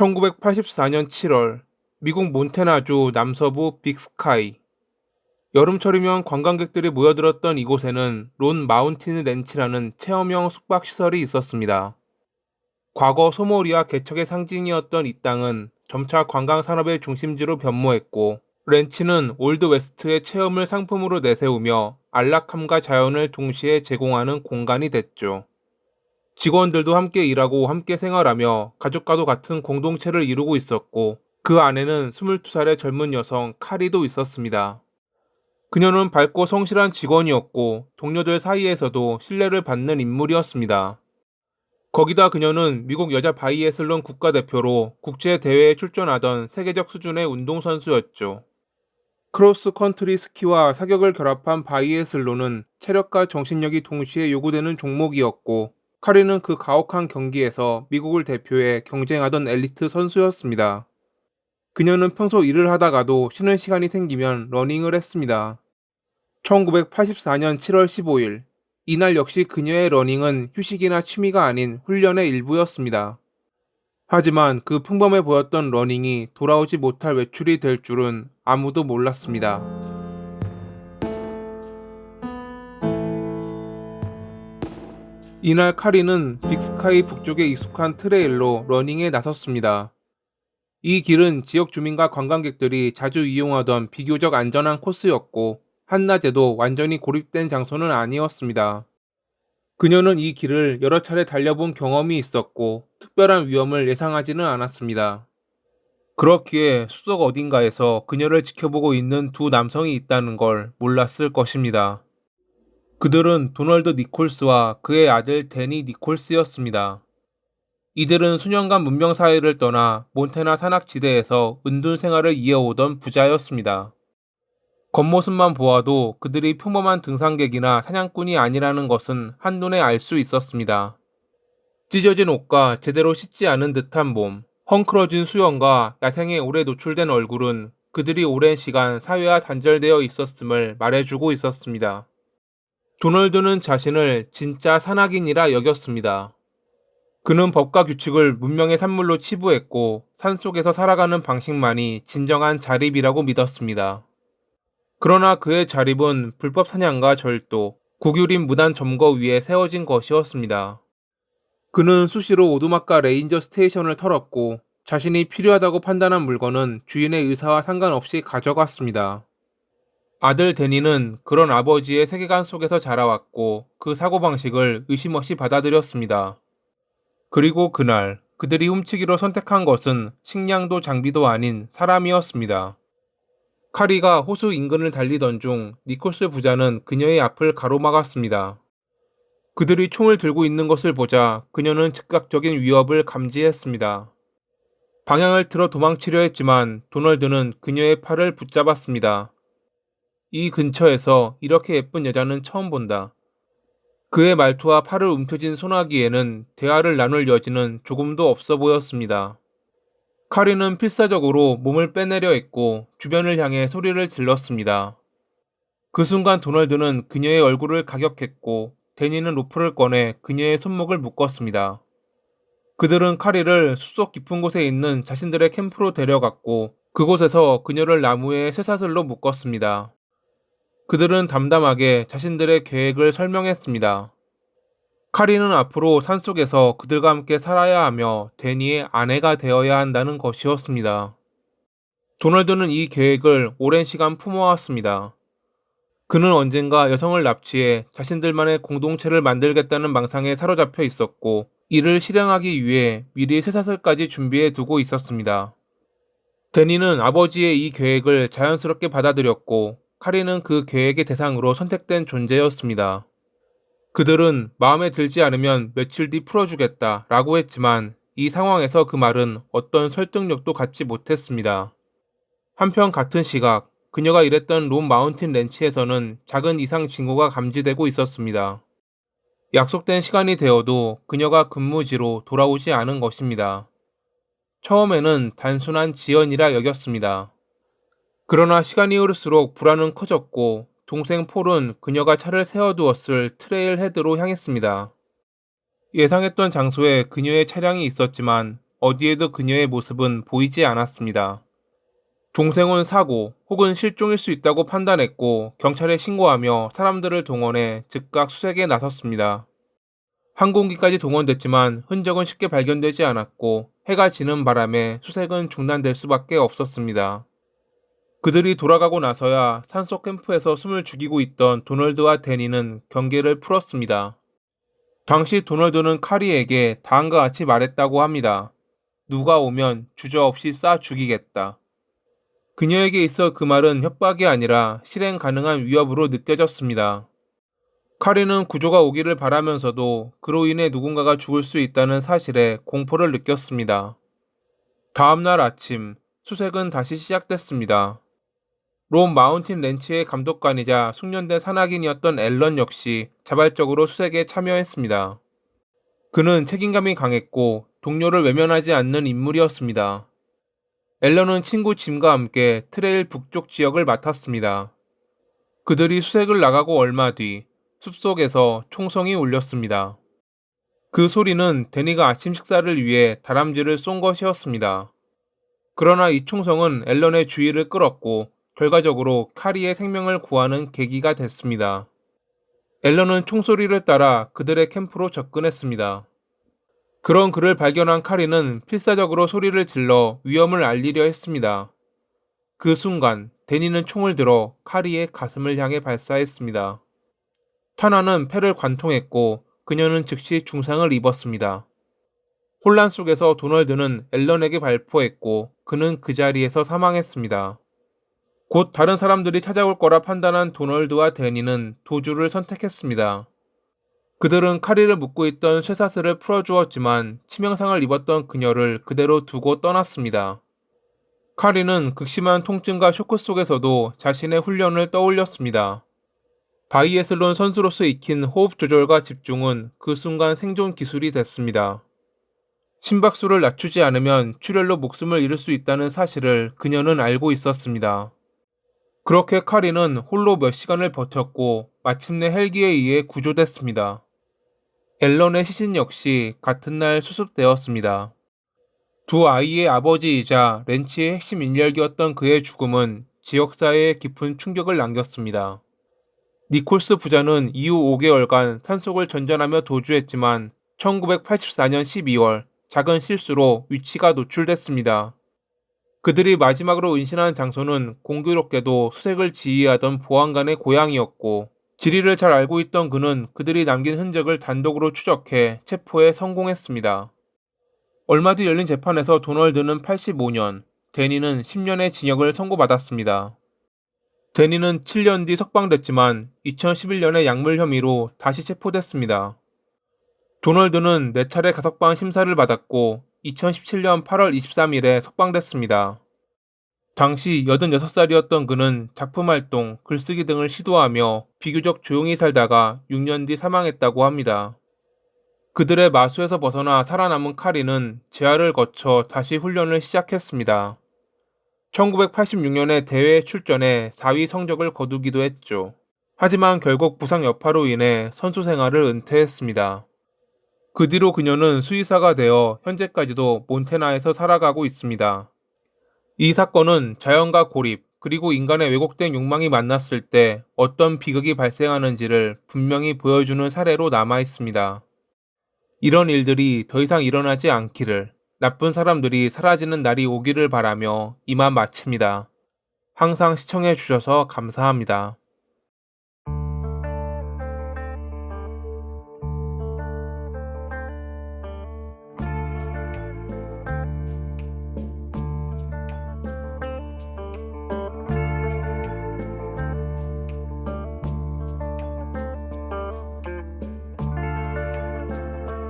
1984년 7월 미국 몬태나주 남서부 빅스카이 여름철이면 관광객들이 모여들었던 이곳에는 론 마운틴 렌치라는 체험형 숙박시설이 있었습니다. 과거 소몰이와 개척의 상징이었던 이 땅은 점차 관광 산업의 중심지로 변모했고 렌치는 올드 웨스트의 체험을 상품으로 내세우며 안락함과 자연을 동시에 제공하는 공간이 됐죠. 직원들도 함께 일하고 함께 생활하며 가족과도 같은 공동체를 이루고 있었고 그 안에는 22살의 젊은 여성 카리도 있었습니다. 그녀는 밝고 성실한 직원이었고 동료들 사이에서도 신뢰를 받는 인물이었습니다. 거기다 그녀는 미국 여자 바이애슬론 국가대표로 국제 대회에 출전하던 세계적 수준의 운동선수였죠. 크로스 컨트리 스키와 사격을 결합한 바이애슬론은 체력과 정신력이 동시에 요구되는 종목이었고 카리는 그 가혹한 경기에서 미국을 대표해 경쟁하던 엘리트 선수였습니다. 그녀는 평소 일을 하다가도 쉬는 시간이 생기면 러닝을 했습니다. 1984년 7월 15일, 이날 역시 그녀의 러닝은 휴식이나 취미가 아닌 훈련의 일부였습니다. 하지만 그 평범해 보였던 러닝이 돌아오지 못할 외출이 될 줄은 아무도 몰랐습니다. 이날 카리는 빅스카이 북쪽에 익숙한 트레일로 러닝에 나섰습니다. 이 길은 지역 주민과 관광객들이 자주 이용하던 비교적 안전한 코스였고 한낮에도 완전히 고립된 장소는 아니었습니다. 그녀는 이 길을 여러 차례 달려본 경험이 있었고 특별한 위험을 예상하지는 않았습니다. 그렇기에 숲속 어딘가에서 그녀를 지켜보고 있는 두 남성이 있다는 걸 몰랐을 것입니다. 그들은 도널드 니콜스와 그의 아들 데니 니콜스였습니다. 이들은 수년간 문명 사회를 떠나 몬테나 산악지대에서 은둔 생활을 이어오던 부자였습니다. 겉모습만 보아도 그들이 평범한 등산객이나 사냥꾼이 아니라는 것은 한눈에 알 수 있었습니다. 찢어진 옷과 제대로 씻지 않은 듯한 몸, 헝클어진 수염과 야생에 오래 노출된 얼굴은 그들이 오랜 시간 사회와 단절되어 있었음을 말해주고 있었습니다. 도널드는 자신을 진짜 산악인이라 여겼습니다. 그는 법과 규칙을 문명의 산물로 치부했고 산속에서 살아가는 방식만이 진정한 자립이라고 믿었습니다. 그러나 그의 자립은 불법 사냥과 절도, 국유림 무단 점거 위에 세워진 것이었습니다. 그는 수시로 오두막과 레인저 스테이션을 털었고 자신이 필요하다고 판단한 물건은 주인의 의사와 상관없이 가져갔습니다. 아들 데니는 그런 아버지의 세계관 속에서 자라왔고 그 사고방식을 의심 없이 받아들였습니다. 그리고 그날 그들이 훔치기로 선택한 것은 식량도 장비도 아닌 사람이었습니다. 카리가 호수 인근을 달리던 중 니콜스 부자는 그녀의 앞을 가로막았습니다. 그들이 총을 들고 있는 것을 보자 그녀는 즉각적인 위협을 감지했습니다. 방향을 틀어 도망치려 했지만 도널드는 그녀의 팔을 붙잡았습니다. 이 근처에서 이렇게 예쁜 여자는 처음 본다. 그의 말투와 팔을 움켜쥔 소나기에는 대화를 나눌 여지는 조금도 없어 보였습니다. 카리는 필사적으로 몸을 빼내려 했고 주변을 향해 소리를 질렀습니다. 그 순간 도널드는 그녀의 얼굴을 가격했고 데니는 로프를 꺼내 그녀의 손목을 묶었습니다. 그들은 카리를 숲속 깊은 곳에 있는 자신들의 캠프로 데려갔고 그곳에서 그녀를 나무에 쇠사슬로 묶었습니다. 그들은 담담하게 자신들의 계획을 설명했습니다. 카리는 앞으로 산속에서 그들과 함께 살아야 하며 데니의 아내가 되어야 한다는 것이었습니다. 도널드는 이 계획을 오랜 시간 품어왔습니다. 그는 언젠가 여성을 납치해 자신들만의 공동체를 만들겠다는 망상에 사로잡혀 있었고 이를 실행하기 위해 미리 쇠사슬까지 준비해 두고 있었습니다. 데니는 아버지의 이 계획을 자연스럽게 받아들였고 카리는 그 계획의 대상으로 선택된 존재였습니다. 그들은 마음에 들지 않으면 며칠 뒤 풀어주겠다 라고 했지만 이 상황에서 그 말은 어떤 설득력도 갖지 못했습니다. 한편 같은 시각, 그녀가 일했던 롬 마운틴 렌치에서는 작은 이상 징후가 감지되고 있었습니다. 약속된 시간이 되어도 그녀가 근무지로 돌아오지 않은 것입니다. 처음에는 단순한 지연이라 여겼습니다. 그러나 시간이 흐를수록 불안은 커졌고 동생 폴은 그녀가 차를 세워두었을 트레일 헤드로 향했습니다. 예상했던 장소에 그녀의 차량이 있었지만 어디에도 그녀의 모습은 보이지 않았습니다. 동생은 사고 혹은 실종일 수 있다고 판단했고 경찰에 신고하며 사람들을 동원해 즉각 수색에 나섰습니다. 항공기까지 동원됐지만 흔적은 쉽게 발견되지 않았고 해가 지는 바람에 수색은 중단될 수밖에 없었습니다. 그들이 돌아가고 나서야 산속 캠프에서 숨을 죽이고 있던 도널드와 데니는 경계를 풀었습니다. 당시 도널드는 카리에게 다음과 같이 말했다고 합니다. 누가 오면 주저없이 쏴 죽이겠다. 그녀에게 있어 그 말은 협박이 아니라 실행 가능한 위협으로 느껴졌습니다. 카리는 구조가 오기를 바라면서도 그로 인해 누군가가 죽을 수 있다는 사실에 공포를 느꼈습니다. 다음날 아침, 수색은 다시 시작됐습니다. 롬 마운틴 렌치의 감독관이자 숙련된 산악인이었던 앨런 역시 자발적으로 수색에 참여했습니다. 그는 책임감이 강했고 동료를 외면하지 않는 인물이었습니다. 앨런은 친구 짐과 함께 트레일 북쪽 지역을 맡았습니다. 그들이 수색을 나가고 얼마 뒤 숲속에서 총성이 울렸습니다. 그 소리는 데니가 아침 식사를 위해 다람쥐를 쏜 것이었습니다. 그러나 이 총성은 앨런의 주의를 끌었고 결과적으로 카리의 생명을 구하는 계기가 됐습니다. 앨런은 총소리를 따라 그들의 캠프로 접근했습니다. 그런 그를 발견한 카리는 필사적으로 소리를 질러 위험을 알리려 했습니다. 그 순간 데니는 총을 들어 카리의 가슴을 향해 발사했습니다. 탄환은 폐를 관통했고 그녀는 즉시 중상을 입었습니다. 혼란 속에서 도널드는 앨런에게 발포했고 그는 그 자리에서 사망했습니다. 곧 다른 사람들이 찾아올 거라 판단한 도널드와 데니는 도주를 선택했습니다. 그들은 카리를 묶고 있던 쇠사슬을 풀어주었지만 치명상을 입었던 그녀를 그대로 두고 떠났습니다. 카리는 극심한 통증과 쇼크 속에서도 자신의 훈련을 떠올렸습니다. 바이애슬론 선수로서 익힌 호흡 조절과 집중은 그 순간 생존 기술이 됐습니다. 심박수를 낮추지 않으면 출혈로 목숨을 잃을 수 있다는 사실을 그녀는 알고 있었습니다. 그렇게 카리는 홀로 몇 시간을 버텼고 마침내 헬기에 의해 구조됐습니다. 앨런의 시신 역시 같은 날 수습되었습니다. 두 아이의 아버지이자 렌치의 핵심 인력이었던 그의 죽음은 지역사회에 깊은 충격을 남겼습니다. 니콜스 부자는 이후 5개월간 산속을 전전하며 도주했지만 1984년 12월 작은 실수로 위치가 노출됐습니다. 그들이 마지막으로 은신한 장소는 공교롭게도 수색을 지휘하던 보안관의 고향이었고 지리를 잘 알고 있던 그는 그들이 남긴 흔적을 단독으로 추적해 체포에 성공했습니다. 얼마 뒤 열린 재판에서 도널드는 85년, 데니는 10년의 징역을 선고받았습니다. 데니는 7년 뒤 석방됐지만 2011년에 약물 혐의로 다시 체포됐습니다. 도널드는 4차례 가석방 심사를 받았고 2017년 8월 23일에 석방됐습니다. 당시 86살이었던 그는 작품 활동, 글쓰기 등을 시도하며 비교적 조용히 살다가 6년 뒤 사망했다고 합니다. 그들의 마수에서 벗어나 살아남은 카리는 재활을 거쳐 다시 훈련을 시작했습니다. 1986년에 대회에 출전해 4위 성적을 거두기도 했죠. 하지만 결국 부상 여파로 인해 선수 생활을 은퇴했습니다. 그 뒤로 그녀는 수의사가 되어 현재까지도 몬테나에서 살아가고 있습니다. 이 사건은 자연과 고립, 그리고 인간의 왜곡된 욕망이 만났을 때 어떤 비극이 발생하는지를 분명히 보여주는 사례로 남아 있습니다. 이런 일들이 더 이상 일어나지 않기를, 나쁜 사람들이 사라지는 날이 오기를 바라며 이만 마칩니다. 항상 시청해 주셔서 감사합니다.